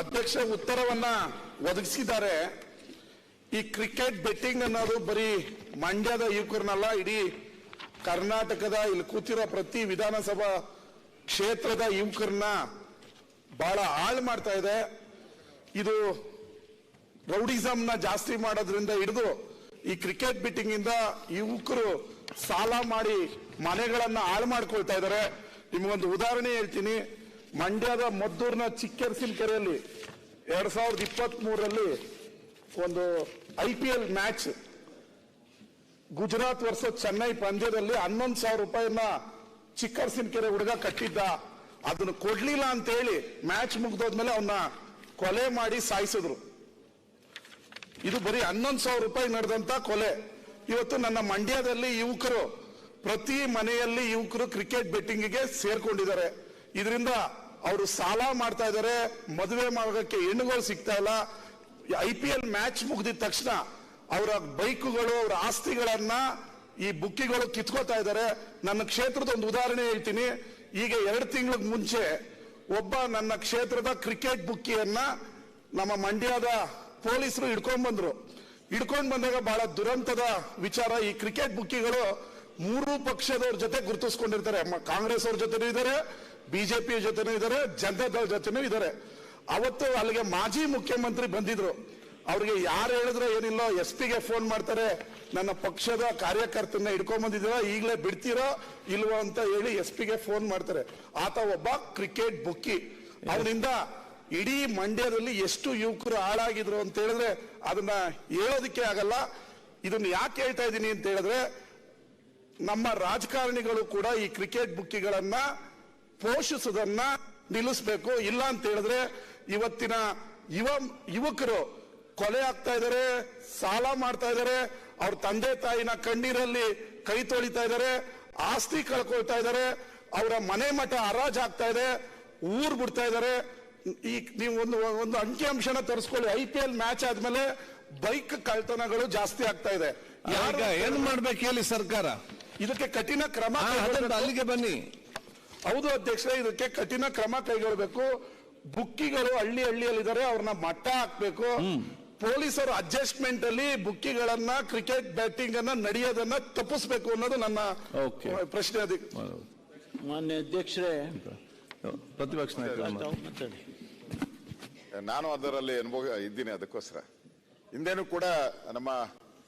ಅಧ್ಯಕ್ಷ ಉತ್ತರವನ್ನ ಒದಗಿಸಿದ್ದಾರೆ. ಈ ಕ್ರಿಕೆಟ್ ಬೆಟ್ಟಿಂಗ್ ಅನ್ನೋದು ಬರೀ ಮಂಡ್ಯದ ಯುವಕರನ್ನಲ್ಲ, ಇಡೀ ಕರ್ನಾಟಕದ ಇಲ್ಲಿ ಕೂತಿರೋ ಪ್ರತಿ ವಿಧಾನಸಭಾ ಕ್ಷೇತ್ರದ ಯುವಕರನ್ನ ಬಹಳ ಹಾಳು ಮಾಡ್ತಾ ಇದೆ. ಇದು ರೌಡಿಸಂನ ಜಾಸ್ತಿ ಮಾಡೋದ್ರಿಂದ ಹಿಡಿದು ಈ ಕ್ರಿಕೆಟ್ ಬಿಟ್ಟಿಂಗ್ ಇಂದ ಯುವಕರು ಸಾಲ ಮಾಡಿ ಮನೆಗಳನ್ನ ಹಾಳು ಮಾಡ್ಕೊಳ್ತಾ ಇದ್ದಾರೆ. ನಿಮಗೊಂದು ಉದಾಹರಣೆ ಹೇಳ್ತೀನಿ. ಮಂಡ್ಯದ ಮದ್ದೂರಿನ ಚಿಕ್ಕರ್ಸಿನ ಕೆರೆಯಲ್ಲಿ ಎರಡ್ ಸಾವಿರದ ಇಪ್ಪತ್ತ್ ಮೂರರಲ್ಲಿ ಒಂದು I P L match Gujarat ವರ್ಷ ಚೆನ್ನೈ ಪಂದ್ಯದಲ್ಲಿ ಹನ್ನೊಂದು ಸಾವಿರ ರೂಪಾಯಿನ ಚಿಕ್ಕರ್ಸಿನ ಕೆರೆ ಹುಡುಗ ಕಟ್ಟಿದ್ದ. ಅದನ್ನು ಕೊಡ್ಲಿಲ್ಲ ಅಂತ ಹೇಳಿ ಮ್ಯಾಚ್ ಮುಗ್ದೋದ್ಮೇಲೆ ಅವನ್ನ ಕೊಲೆ ಮಾಡಿ ಸಾಯಿಸಿದ್ರು. ಇದು ಬರೀ ಹನ್ನೊಂದು ಸಾವಿರ ರೂಪಾಯಿ ನಡೆದಂತ ಕೊಲೆ. ಇವತ್ತು ನನ್ನ ಮಂಡ್ಯದಲ್ಲಿ ಯುವಕರು ಪ್ರತಿ ಮನೆಯಲ್ಲಿ ಯುವಕರು ಕ್ರಿಕೆಟ್ ಬೆಟ್ಟಿಂಗಿಗೆ ಸೇರ್ಕೊಂಡಿದ್ದಾರೆ. ಇದರಿಂದ ಅವರು ಸಾಲ ಮಾಡ್ತಾ ಇದ್ದಾರೆ, ಮದುವೆ ಮಾಡೋಕ್ಕೆ ಹೆಣ್ಣುಗಳು ಸಿಗ್ತಾ ಇಲ್ಲ. ಐ ಪಿ ಎಲ್ ಮ್ಯಾಚ್ ಮುಗಿದಿದ ತಕ್ಷಣ ಅವರ ಬೈಕುಗಳು, ಅವರ ಆಸ್ತಿಗಳನ್ನ ಈ ಬುಕ್ಕಿಗಳು ಕಿತ್ಕೋತಾ ಇದ್ದಾರೆ. ನನ್ನ ಕ್ಷೇತ್ರದ ಒಂದು ಉದಾಹರಣೆ ಹೇಳ್ತೀನಿ. ಈಗ ಎರಡು ತಿಂಗಳ ಮುಂಚೆ ಒಬ್ಬ ನನ್ನ ಕ್ಷೇತ್ರದ ಕ್ರಿಕೆಟ್ ಬುಕ್ಕಿಯನ್ನ ನಮ್ಮ ಮಂಡ್ಯದ ಪೊಲೀಸರು ಹಿಡ್ಕೊಂಡ್ ಬಂದ್ರು. ಹಿಡ್ಕೊಂಡ್ ಬಂದಾಗ ಬಹಳ ದುರಂತದ ವಿಚಾರ. ಈ ಕ್ರಿಕೆಟ್ ಬುಕ್ಕಿಗಳು ಮೂರು ಪಕ್ಷದವ್ರ ಜೊತೆ ಗುರುತಿಸ್ಕೊಂಡಿರ್ತಾರೆ. ಕಾಂಗ್ರೆಸ್ ಅವ್ರ ಜೊತೆ ಇದ್ದಾರೆ ಬಿಜೆಪಿ ಜೊತೆನೂ ಇದ್ದಾರೆ ಜನತಾದಳ ಜೊತೆನೂ ಇದ್ದಾರೆ. ಅವತ್ತು ಅಲ್ಲಿಗೆ ಮಾಜಿ ಮುಖ್ಯಮಂತ್ರಿ ಬಂದಿದ್ರು. ಅವ್ರಿಗೆ ಯಾರು ಹೇಳಿದ್ರೆ ಏನಿಲ್ಲ ಎಸ್ ಪಿಗೆ ಫೋನ್ ಮಾಡ್ತಾರೆ, ನನ್ನ ಪಕ್ಷದ ಕಾರ್ಯಕರ್ತನ ಹಿಡ್ಕೊಂಡ್ ಬಂದಿದ್ದೀರಾ, ಈಗಲೇ ಬಿಡ್ತೀರೋ, ಇಲ್ವೋ ಅಂತ ಹೇಳಿ ಎಸ್ ಪಿಗೆ ಫೋನ್ ಮಾಡ್ತಾರೆ. ಆತ ಒಬ್ಬ ಕ್ರಿಕೆಟ್ ಬುಕ್ಕಿ. ಅವನಿಂದ ಇಡೀ ಮಂಡ್ಯದಲ್ಲಿ ಎಷ್ಟು ಯುವಕರು ಹಾಳಾಗಿದ್ರು ಅಂತ ಹೇಳಿದ್ರೆ ಅದನ್ನ ಹೇಳೋದಕ್ಕೆ ಆಗಲ್ಲ. ಇದನ್ನ ಯಾಕೆ ಹೇಳ್ತಾ ಇದ್ದೀನಿ ಅಂತ ಹೇಳಿದ್ರೆ, ನಮ್ಮ ರಾಜಕಾರಣಿಗಳು ಕೂಡ ಈ ಕ್ರಿಕೆಟ್ ಬುಕ್ಕಿಗಳನ್ನ ಪೋಷಿಸೋದನ್ನ ನಿಲ್ಲಿಸ್ಬೇಕು. ಇಲ್ಲ ಅಂತ ಹೇಳಿದ್ರೆ ಇವತ್ತಿನ ಯುವ ಯುವಕರು ಕೊಲೆ ಆಗ್ತಾ ಇದ್ದಾರೆ ಸಾಲ ಮಾಡ್ತಾ ಇದ್ದಾರೆ ಅವ್ರ ತಂದೆ ತಾಯಿನ ಕಣ್ಣೀರಲ್ಲಿ ಕೈ ತೊಳಿತಾ ಇದ್ದಾರೆ ಆಸ್ತಿ ಕಳ್ಕೊಳ್ತಾ ಇದ್ದಾರೆ ಅವರ ಮನೆ ಮಠ ಹರಾಜ್ ಆಗ್ತಾ ಇದೆ ಊರ್ ಬಿಡ್ತಾ ಇದ್ದಾರೆ. ಈ ನೀವು ಒಂದು ಒಂದು ಅಂಕಿಅಂಶನ ತರಿಸ್ಕೊಳ್ಳಿ. ಐ ಪಿ ಎಲ್ ಮ್ಯಾಚ್ ಆದ್ಮೇಲೆ ಬೈಕ್ ಕಳ್ತನಗಳು ಜಾಸ್ತಿ ಆಗ್ತಾ ಇದೆ. ಏನ್ ಮಾಡ್ಬೇಕು ಹೇಳಿ ಸರ್ಕಾರ? ಇದಕ್ಕೆ ಕಠಿಣ ಕ್ರಮ ಅಲ್ಲಿಗೆ ಬನ್ನಿ. ಹೌದು ಅಧ್ಯಕ್ಷರೇ ಇದಕ್ಕೆ ಕಠಿಣ ಕ್ರಮ ಕೈಗೊಳ್ಳಬೇಕು. ಬುಕ್ಕಿಗಳು ಹಳ್ಳಿ ಹಳ್ಳಿಯಲ್ಲಿದ್ದಾರೆ ಅವ್ರನ್ನ ಮಟ್ಟ ಹಾಕ್ಬೇಕು. ಪೊಲೀಸರು ಅಡ್ಜಸ್ಟ್ಮೆಂಟ್ ಅಲ್ಲಿ ಬುಕ್ಕಿಗಳನ್ನ ಕ್ರಿಕೆಟ್ ಬ್ಯಾಟಿಂಗ್ ಅನ್ನ ನಡೆಯೋದನ್ನ ತಪ್ಪಿಸ್ಬೇಕು ಅನ್ನೋದು ನನ್ನ ಪ್ರಶ್ನೆ ಅದಕ್ಕೆ ಮಾನ್ಯ ಅಧ್ಯಕ್ಷರೇ. ಪ್ರತಿಪಕ್ಷ ನಾನು ಅದರಲ್ಲಿ ಅನುಭವ ಇದ್ದೀನಿ ಅದಕ್ಕೋಸ್ಕರ. ಹಿಂದೇನು ಕೂಡ ನಮ್ಮ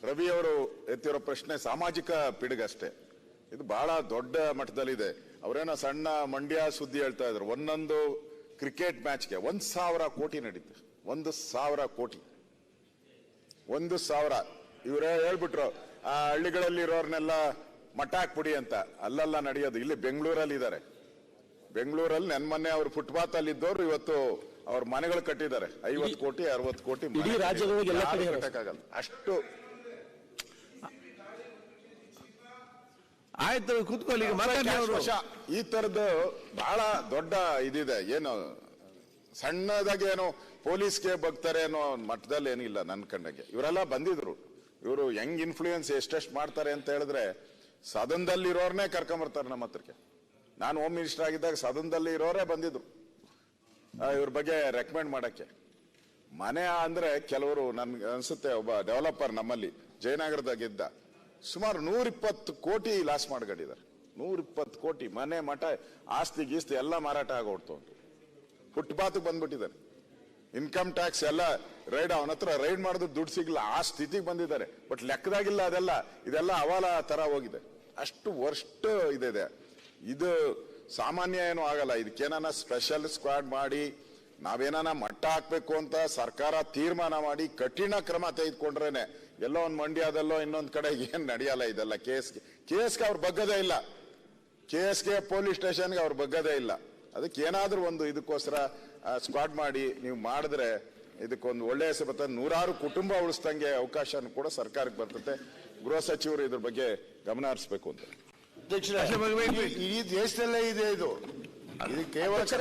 ರವಿ ಅವರು ಎತ್ತಿರೋ ಪ್ರಶ್ನೆ ಸಾಮಾಜಿಕ ಪಿಡುಗಷ್ಟೇ. ಅಷ್ಟೇ ಇದು ಬಹಳ ದೊಡ್ಡ ಮಟ್ಟದಲ್ಲಿದೆ. ಅವರೇನೋ ಸಣ್ಣ ಮಂಡ್ಯ ಸುದ್ದಿ ಹೇಳ್ತಾ ಇದ್ರು. ಒಂದೊಂದು ಕ್ರಿಕೆಟ್ ಮ್ಯಾಚ್ಗೆ ಒಂದ್ ಸಾವಿರ ಕೋಟಿ ನಡೀತು. ಒಂದು ಸಾವಿರ ಕೋಟಿ. ಒಂದು ಸಾವಿರ. ಇವರೇ ಹೇಳ್ಬಿಟ್ರು ಆ ಹಳ್ಳಿಗಳಲ್ಲಿ ಇರೋರ್ನೆಲ್ಲ ಮಟ್ಟ ಹಾಕ್ಬಿಡಿ ಅಂತ. ಅಲ್ಲೆಲ್ಲ ನಡೆಯೋದು. ಇಲ್ಲಿ ಬೆಂಗಳೂರಲ್ಲಿ ಇದ್ದಾರೆ ಬೆಂಗಳೂರಲ್ಲಿ ನನ್ನ ಮೊನ್ನೆ ಅವ್ರು ಫುಟ್ಪಾತ್ ಅಲ್ಲಿ ಇದ್ದವ್ರು ಇವತ್ತು ಅವ್ರ ಮನೆಗಳು ಕಟ್ಟಿದ್ದಾರೆ. ಐವತ್ತು ಕೋಟಿ ಅರವತ್ತು ಕೋಟಿ. ಕಟ್ಟಕ್ಕಾಗಲ್ಲ. ಅಷ್ಟು ಆಯ್ತು ಕೂತ್ಕೊಳ್ಳಿ ಈ ತರದ್ದು ಬಹಳ ದೊಡ್ಡ ಇದಿದೆ. ಏನು ಸಣ್ಣದಾಗಿ ಏನೋ ಪೊಲೀಸ್ಗೆ ಬಗ್ತಾರೆ ಅನ್ನೋ ಮಟ್ಟದಲ್ಲಿ ಏನಿಲ್ಲ ನನ್ನ ಕಣ್ಣಗೆ ಇವರೆಲ್ಲ ಬಂದಿದ್ರು. ಇವರು ಹೆಂಗ್ ಇನ್ಫ್ಲೂಯೆನ್ಸ್ ಎಷ್ಟೆಷ್ಟು ಮಾಡ್ತಾರೆ ಅಂತ ಹೇಳಿದ್ರೆ ಸದನದಲ್ಲಿ ಇರೋರ್ನೇ ಕರ್ಕೊಂಬರ್ತಾರೆ ನಮ್ಮ ಹತ್ರಕ್ಕೆ. ನಾನು ಹೋಮ್ ಮಿನಿಸ್ಟರ್ ಆಗಿದ್ದಾಗ ಸದನದಲ್ಲಿ ಇರೋರೇ ಬಂದಿದ್ರು ಇವ್ರ ಬಗ್ಗೆ ರೆಕಮೆಂಡ್ ಮಾಡಕ್ಕೆ. ಮನೆ ಅಂದ್ರೆ ಕೆಲವರು ನನ್ಗೆ ಅನ್ಸುತ್ತೆ ಒಬ್ಬ ಡೆವಲಪರ್ ನಮ್ಮಲ್ಲಿ ಜಯನಗರದಾಗಿದ್ದ ಸುಮಾರು ನೂರಿಪ್ಪತ್ತು ಕೋಟಿ ಲಾಸ್ ಮಾಡ್ಕೊಂಡಿದ್ದಾರೆ. ನೂರಿಪ್ಪತ್ತು ಕೋಟಿ ಮನೆ, ಮಠ, ಆಸ್ತಿ, ಗೀಸ್ತಿ ಎಲ್ಲ ಮಾರಾಟ ಆಗೋಡ್ತು ಫುಟ್ಪಾತ್ ಬಂದ್ಬಿಟ್ಟಿದ್ದಾರೆ. ಇನ್ಕಮ್ ಟ್ಯಾಕ್ಸ್ ಎಲ್ಲ ರೈಡ್, ಅವನ ಹತ್ರ ರೈಡ್ ಮಾಡಿದ್ರು ದುಡ್ಡು ಸಿಗಲ್ಲ ಆ ಸ್ಥಿತಿಗೆ ಬಂದಿದ್ದಾರೆ. ಬಟ್ ಲೆಕ್ಕದಾಗಿಲ್ಲ ಅದೆಲ್ಲ. ಇದೆಲ್ಲ ಅವಾಲ ತರ ಹೋಗಿದೆ. ಅಷ್ಟು ವರ್ಸ್ಟ್ ಇದೆ ಇದು ಸಾಮಾನ್ಯ ಏನು ಆಗಲ್ಲ. ಇದಕ್ಕೇನ ಸ್ಪೆಷಲ್ ಸ್ಕ್ವಾಡ್ ಮಾಡಿ, ನಾವೇನಾನ ಮಟ್ಟ ಹಾಕ್ಬೇಕು ಅಂತ ಸರ್ಕಾರ ತೀರ್ಮಾನ ಮಾಡಿ, ಕಠಿಣ ಕ್ರಮ ತೆಗೆದುಕೊಂಡ್ರೇನೆ ಎಲ್ಲೋ ಒಂದು ಮಂಡ್ಯದಲ್ಲೋ ಇನ್ನೊಂದು ಕಡೆ ಏನು ನಡೆಯಲ್ಲ ಇದೆಲ್ಲ? ಕೇಸ್ಗೆ ಕೇಸ್ಗೆ ಅವ್ರು ಬಗ್ಗದೇ ಇಲ್ಲ. ಕೆ ಪೊಲೀಸ್ ಸ್ಟೇಷನ್ಗೆ ಅವ್ರು ಬಗ್ಗದೇ ಇಲ್ಲ. ಅದಕ್ಕೆ ಏನಾದರೂ ಒಂದು ಇದಕ್ಕೋಸ್ಕರ ಸ್ಕ್ವಾಡ್ ಮಾಡಿ ನೀವು ಮಾಡಿದ್ರೆ ಇದಕ್ಕೊಂದು ಒಳ್ಳೆಯ ಹೆಸರು ಬರ್ತದೆ. ನೂರಾರು ಕುಟುಂಬ ಉಳಿಸ್ದಂಗೆ ಅವಕಾಶನೂ ಕೂಡ ಸರ್ಕಾರಕ್ಕೆ ಬರ್ತದೆ. ಗೃಹ ಸಚಿವರು ಇದ್ರ ಬಗ್ಗೆ ಗಮನ ಹರಿಸ್ಬೇಕು ಅಂತ. ಈ ದೇಶದಲ್ಲೇ ಇದೆ ಇದು. ಪ್ರತಿಪಕ್ಷ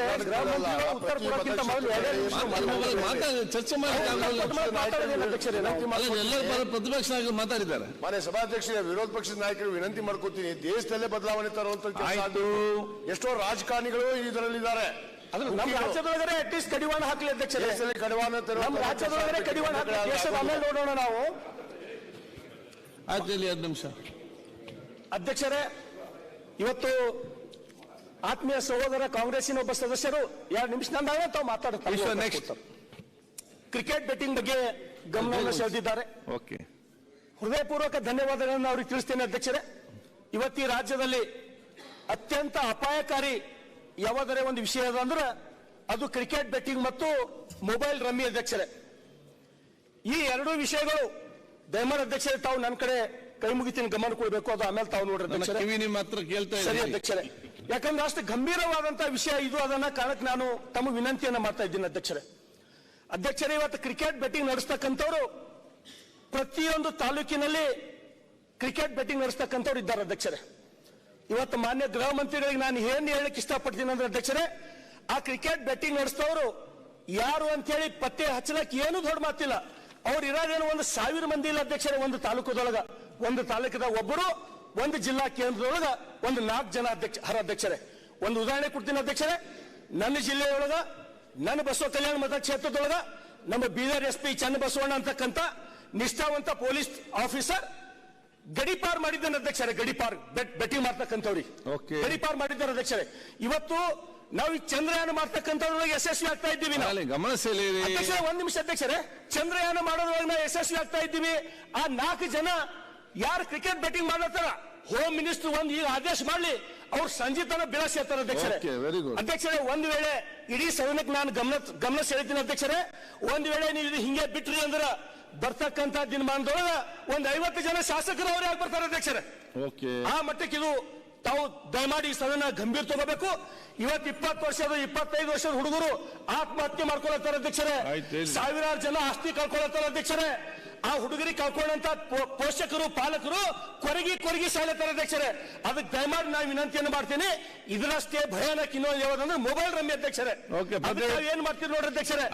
ನಾಯಕರು ಮಾತಾಡಿದ್ದಾರೆ. ಮಾನ್ಯ ಸಭಾಧ್ಯಕ್ಷರೇ ವಿರೋಧ ಪಕ್ಷದ ನಾಯಕರು ವಿನಂತಿ ಮಾಡ್ಕೊತೀನಿ. ದೇಶದಲ್ಲೇ ಬದಲಾವಣೆ ತರುವಂತ ಕೆಲಸ ಆಯ್ತು. ಆಗ್ಬೇಕು. ಎಷ್ಟೋ ರಾಜಕಾರಣಿಗಳು ಇದರಲ್ಲಿದ್ದಾರೆ. ಅದ್ರ ನಮ್ಮ ರಾಜ್ಯದೊಳಗಡೆ ಅಟ್ಲೀಸ್ಟ್ ಕಡಿವಾಣ ಹಾಕಲಿ ಅಧ್ಯಕ್ಷರೇ. ದೇಶದಲ್ಲಿ ಕಡಿವಾಣ ನಮ್ಮ ರಾಜ್ಯದೊಳಗಡೆ ಕಡಿವಾಣ ಹಾಕಲಿ. ದೇಶದ ಆಮೇಲೆ ನೋಡೋಣ ನಾವು. ಆಯ್ತು ನಿಮಿಷ. ಅಧ್ಯಕ್ಷರೇ ಇವತ್ತು ಆತ್ಮೀಯ ಸಹೋದರ ಕಾಂಗ್ರೆಸ್ಸಿನ ಒಬ್ಬ ಸದಸ್ಯರು ಎರಡು ನಿಮಿಷ ನಂದಾಗ ತಾವು ನೆಕ್ಸ್ಟ್ ಕ್ರಿಕೆಟ್ ಬೆಟ್ಟಿಂಗ್ ಬಗ್ಗೆ ಗಮನವನ್ನು ಸೆಳೆದಿದ್ದಾರೆ. ಓಕೆ ಹೃದಯಪೂರ್ವಕ ಧನ್ಯವಾದಗಳನ್ನು ಅವ್ರಿಗೆ ತಿಳಿಸ್ತೇನೆ ಅಧ್ಯಕ್ಷರೇ. ಇವತ್ತು ರಾಜ್ಯದಲ್ಲಿ ಅತ್ಯಂತ ಅಪಾಯಕಾರಿ ಯಾವುದರ ಒಂದು ವಿಷಯ ಅದ ಅಂದ್ರೆ ಅದು ಕ್ರಿಕೆಟ್ ಬೆಟ್ಟಿಂಗ್ ಮತ್ತು ಮೊಬೈಲ್ ರಮ್ಮಿ ಅಧ್ಯಕ್ಷರೇ. ಈ ಎರಡೂ ವಿಷಯಗಳು ದಯಮಾನ ಅಧ್ಯಕ್ಷರೇ ತಾವು ನನ್ನ ಕಡೆ ಕೈ ಮುಗಿತೀನಿ ಗಮನ ಕೊಡಬೇಕು ಅದು ಆಮೇಲೆ ತಾವು ನೋಡ್ರಿ ನಿಮ್ಮ ಹತ್ರ ಕೇಳ್ತಾ ಸರಿ ಅಧ್ಯಕ್ಷರೇ. ಯಾಕಂದ್ರೆ ಅಷ್ಟು ಗಂಭೀರವಾದಂತಹ ವಿಷಯ ಇದು ಅದನ್ನ ಕಾರಣಕ್ಕೆ ನಾನು ತಮ್ಮ ವಿನಂತಿಯನ್ನ ಮಾಡ್ತಾ ಇದ್ದೀನಿ ಅಧ್ಯಕ್ಷರೇ. ಅಧ್ಯಕ್ಷರೇ, ಇವತ್ತು ಕ್ರಿಕೆಟ್ ಬೆಟ್ಟಿಂಗ್ ನಡೆಸ್ತಕ್ಕಂಥವ್ರು ಪ್ರತಿಯೊಂದು ತಾಲೂಕಿನಲ್ಲಿ ಕ್ರಿಕೆಟ್ ಬೆಟ್ಟಿಂಗ್ ನಡೆಸ್ತಕ್ಕಂಥವ್ರು ಇದ್ದಾರೆ ಅಧ್ಯಕ್ಷರೇ. ಇವತ್ತು ಮಾನ್ಯ ಗೃಹ ಮಂತ್ರಿಗಳಿಗೆ ನಾನು ಏನು ಹೇಳಕ್ಕೆ ಇಷ್ಟಪಡ್ತೀನಿ ಅಂದ್ರೆ ಅಧ್ಯಕ್ಷರೇ, ಆ ಕ್ರಿಕೆಟ್ ಬೆಟ್ಟಿಂಗ್ ನಡೆಸ್ತವ್ರು ಯಾರು ಅಂತ ಹೇಳಿ ಪತ್ತೆ ಹಚ್ಚಲಕ್ಕೆ ಏನು ದೊಡ್ಡ ಮಾತಿಲ್ಲ. ಅವ್ರು ಇರೋದೇನು ಒಂದು ಸಾವಿರ ಮಂದಿ ಇಲ್ಲ ಅಧ್ಯಕ್ಷರೇ, ಒಂದು ತಾಲೂಕದೊಳಗ. ಒಂದು ತಾಲೂಕದ ಒಬ್ಬರು ಒಂದು ಜಿಲ್ಲಾ ಕೇಂದ್ರದೊಳಗ ಒಂದು ನಾಲ್ಕು ಜನ ಅಧ್ಯಕ್ಷ ಹರ ಅಧ್ಯಕ್ಷರೇ ಒಂದು ಉದಾಹರಣೆ ಕೊಡ್ತೀನಿ ಅಧ್ಯಕ್ಷರೇ. ನನ್ನ ಜಿಲ್ಲೆಯೊಳಗ ನನ್ನ ಬಸವ ಕಲ್ಯಾಣ ಮತಕ್ಷೇತ್ರದೊಳಗ ನಮ್ಮ ಬೀದರ್ ಎಸ್ ಪಿ ಚನ್ನಬಸವಣ್ಣ ಅಂತಕ್ಕಂಥ ನಿಷ್ಠಾವಂತ ಪೊಲೀಸ್ ಆಫೀಸರ್ ಗಡಿಪಾರ್ ಮಾಡಿದ್ದಾನೆ ಅಧ್ಯಕ್ಷರೇ ಗಡಿಪಾರ್. ಬೆಟ್ಟಿ ಮಾಡ್ತಕ್ಕಂಥವ್ರಿಗೆ. ಗಡಿಪಾರ್ ಮಾಡಿದ್ದಾರೆ ಅಧ್ಯಕ್ಷರೇ. ಇವತ್ತು ನಾವು ಈ ಚಂದ್ರಯಾನ ಮಾಡ್ತಕ್ಕಂಥದ್ರೊಳಗೆ ಯಶಸ್ವಿ ಆಗ್ತಾ ಇದ್ದೀವಿ ಗಮನ ಅಧ್ಯಕ್ಷರೇ ಒಂದ್ ನಿಮಿಷ ಅಧ್ಯಕ್ಷರೇ. ಚಂದ್ರಯಾನ ಮಾಡೋದ್ರೊಳಗೆ ನಾವು ಯಶಸ್ವಿ ಆಗ್ತಾ ಇದ್ದೀವಿ. ಆ ನಾಲ್ಕು ಜನ ಯಾರು ಕ್ರಿಕೆಟ್ ಬ್ಯಾಟಿಂಗ್ ಮಾಡ್ಲತ್ತಾರ? ಹೋಮ್ ಮಿನಿಸ್ಟರ್ ಒಂದು ಈಗ ಆದೇಶ ಮಾಡ್ಲಿ ಅವ್ರು ಸಂಜೆ ತನ ಬೆಳಸಿ ಹೇಳ್ತಾರೆ ಅಧ್ಯಕ್ಷರೇ. ಅಧ್ಯಕ್ಷರೇ ಒಂದ್ ವೇಳೆ ಇಡೀ ಸದನಕ್ಕೆ ನಾನು ಗಮನ ಗಮನ ಸೆಳಿತೀನಿ ಅಧ್ಯಕ್ಷರೇ. ಒಂದ್ ವೇಳೆ ನೀವು ಇದು ಹಿಂಗೆ ಬಿಟ್ರಿ ಅಂದ್ರ ಬರ್ತಕ್ಕಂತ ದಿನಮಾನದೊಳಗ ಒಂದ್ ಐವತ್ತು ಜನ ಶಾಸಕರು ಅವ್ರು ಯಾಕೆ ಬರ್ತಾರೆ ಅಧ್ಯಕ್ಷರೇ? ಆ ಮಟ್ಟಕ್ಕೆ ಇದು ತಾವು ದಯಮಾಡಿ ಈ ಸದನ ಗಂಭೀರ ತಗೋಬೇಕು. ಇವತ್ತು ಇಪ್ಪತ್ತು ವರ್ಷದ ಇಪ್ಪತ್ತೈದು ವರ್ಷದ ಹುಡುಗರು ಆತ್ಮಹತ್ಯೆ ಮಾಡ್ಕೊಳತ್ತಾರ ಅಧ್ಯಕ್ಷರೇ. ಸಾವಿರಾರು ಜನ ಆಸ್ತಿ ಕಳ್ಕೊಳತ್ತಾರ ಅಧ್ಯಕ್ಷರೇ. ಆ ಹುಡುಗರಿಗೆ ಕಳ್ಕೊಂಡಂತ ಪೋಷಕರು ಪಾಲಕರು ಕೊರಗಿ ಕೊರಗಿ ಸಾಯ್ಲತ್ತಾರ ಅಧ್ಯಕ್ಷರೇ. ಅದಕ್ಕೆ ದಯಮಾಡಿ ನಾನು ವಿನಂತಿಯನ್ನು ಮಾಡ್ತೀನಿ. ಇದರಷ್ಟೇ ಭಯಾನಕ ಇನ್ನೊಂದು ಯಾವುದಂದ್ರೆ ಮೊಬೈಲ್ ರಮ್ಯ ಅಧ್ಯಕ್ಷರೇ. ಏನ್ ಮಾಡ್ತೀರಿ ನೋಡ್ರಿ ಅಧ್ಯಕ್ಷರೇ.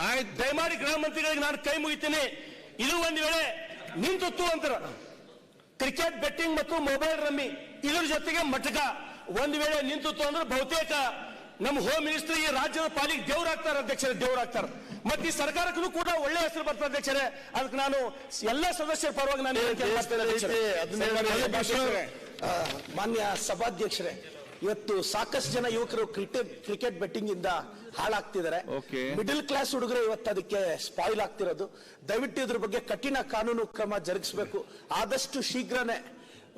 ದಯಮಾಡಿ ಗೃಹ ಮಂತ್ರಿಗಳಿಗೆ ನಾನು ಕೈ ಮುಗಿತೀನಿ. ಇದು ಒಂದು ವೇಳೆ ನಿಂತು ಅಂತಾರ. ಕ್ರಿಕೆಟ್ ಬೆಟ್ಟಿಂಗ್ ಮತ್ತು ಮೊಬೈಲ್ ರಮ್ಮಿ ಇದ್ರ ಜೊತೆಗೆ ಮಟಕ ಒಂದು ವೇಳೆ ನಿಂತು ಅಂದ್ರೆ ಬಹುತೇಕ ನಮ್ಮ ಹೋಮ್ ಮಿನಿಸ್ಟರ್ ಈ ರಾಜ್ಯದ ಪಾಲಿಗೆ ದೇವರಾಗ್ತಾರೆ ಅಧ್ಯಕ್ಷರೇ ದೇವರಾಗ್ತಾರೆ ಮತ್ತೆ ಈ ಸರ್ಕಾರಕ್ಕೂ ಕೂಡ ಒಳ್ಳೆ ಹೆಸರು ಬರ್ತದೆ ಅಧ್ಯಕ್ಷರೇ. ಅದಕ್ಕೆ ನಾನು ಎಲ್ಲ ಸದಸ್ಯರ ಪರವಾಗಿ ನಾನು. ಮಾನ್ಯ ಸಭಾಧ್ಯಕ್ಷರೇ. ಇವತ್ತು ಸಾಕಷ್ಟು ಜನ ಯುವಕರು ಕ್ರಿಕೆಟ್ ಕ್ರಿಕೆಟ್ ಬೆಟ್ಟಿಂಗ್ ಇಂದ ಹಾಳಾಗ್ತಿದ್ದಾರೆ. ಮಿಡಲ್ ಕ್ಲಾಸ್ ಹುಡುಗರು ಇವತ್ತು ಅದಕ್ಕೆ ಸ್ಪಾಯಿಲ್ ಆಗ್ತಿರೋದು. ದಯವಿಟ್ಟು ಇದ್ರ ಬಗ್ಗೆ ಕಠಿಣ ಕಾನೂನು ಕ್ರಮ ಜರುಗಿಸಬೇಕು. ಆದಷ್ಟು ಶೀಘ್ರನೇ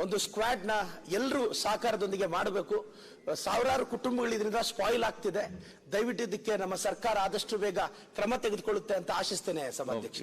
ಒಂದು ಸ್ಕ್ವಾಡ್ನ ಎಲ್ಲರೂ ಸಹಕಾರದೊಂದಿಗೆ ಮಾಡಬೇಕು. ಸಾವಿರಾರು ಕುಟುಂಬಗಳು ಇದರಿಂದ ಸ್ಪಾಯಿಲ್ ಆಗ್ತಿದೆ. ದಯವಿಟ್ಟು ಇದಕ್ಕೆ ನಮ್ಮ ಸರ್ಕಾರ ಆದಷ್ಟು ಬೇಗ ಕ್ರಮ ತೆಗೆದುಕೊಳ್ಳುತ್ತೆ ಅಂತ ಆಶಿಸ್ತೇನೆ ಸಭಾಧ್ಯಕ್ಷ